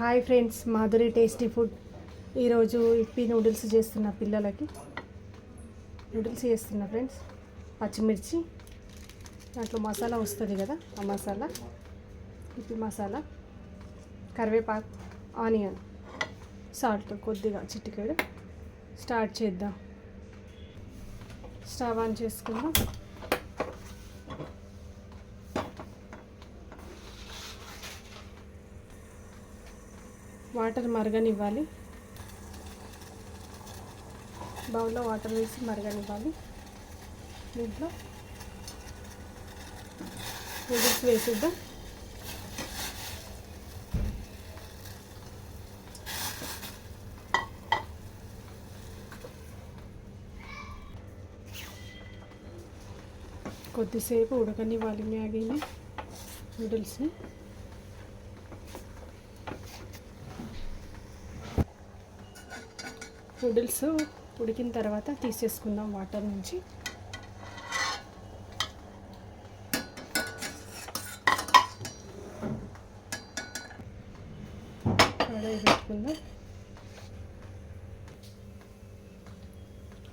Hi friends Madhuri tasty food. ఈరోజు Yippee noodles చేస్తున్న పిల్లలకి. నూడిల్స్ చేస్తున్న ఫ్రెండ్స్ పచ్చిమిర్చి. దాంట్లో మసాలా వస్తుంది కదా ఆ మసాలా. ఇప్పి మసాలా కరివేపాకు ఆనియన్ సాల్ట్ కొద్దిగా చిటికెడు. స్టార్ట్ చేద్దాం. స్టవ్ ఆన్ చేసుకుందాం. వాటర్ మరగనివ్వాలి. బౌల్లో వాటర్ వేసి మరగనివ్వాలి. దీంట్లో నూడిల్స్ వేసిద్దాం. కొద్దిసేపు ఉడకనివ్వాలి మ్యాగీని నూడిల్స్ని. నూడిల్స్ ఉడికిన తర్వాత తీసేసుకుందాం వాటర్ నుంచి. కడాయి పెట్టుకుందాం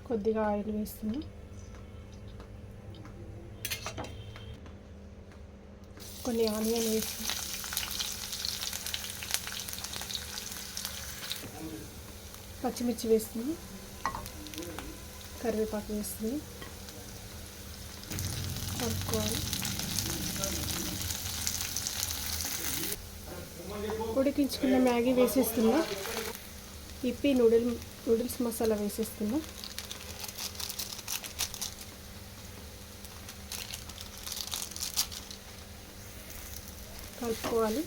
కొద్దిగా ఆయిల్ వేస్తున్నాం. కొన్ని ఆనియన్ వేసి పచ్చిమిర్చి వేస్తుంది. కరివేపాకు వేస్తుంది. కలుపుకోవాలి. ఉడికించుకున్న మ్యాగీ వేసేస్తున్నా. ఇప్పి నూడిల్ నూడిల్స్ మసాలా వేసేస్తున్నా. కలుపుకోవాలి.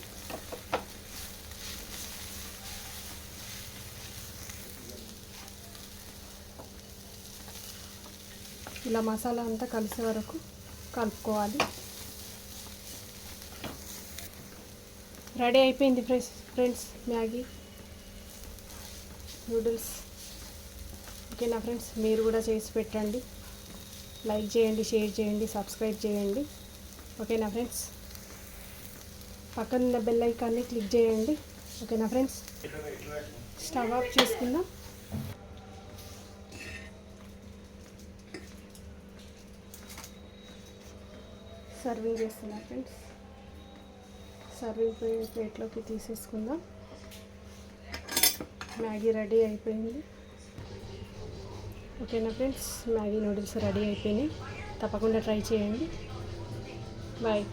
ఇలా మసాలా అంతా కలిసే వరకు కలుపుకోవాలి. రెడీ అయిపోయింది ఫ్రెండ్స్ ఫ్రెండ్స్ మ్యాగీ నూడిల్స్. ఓకేనా ఫ్రెండ్స్? మీరు కూడా చేసి పెట్టండి. లైక్ చేయండి షేర్ చేయండి సబ్స్క్రైబ్ చేయండి. ఓకేనా ఫ్రెండ్స్? పక్కన బెల్ ఐకాన్ని క్లిక్ చేయండి. ఓకేనా ఫ్రెండ్స్? స్టవ్ ఆఫ్ చేసుకుందాం. సర్వింగ్ చేస్తున్నా ఫ్రెండ్స్. సర్వింగ్ ప్లేట్లోకి తీసేసుకుందాం. మ్యాగీ రెడీ అయిపోయింది. ఓకేనా ఫ్రెండ్స్? మ్యాగీ నూడిల్స్ రెడీ అయిపోయినాయి. తప్పకుండా ట్రై చేయండి. బాయ్.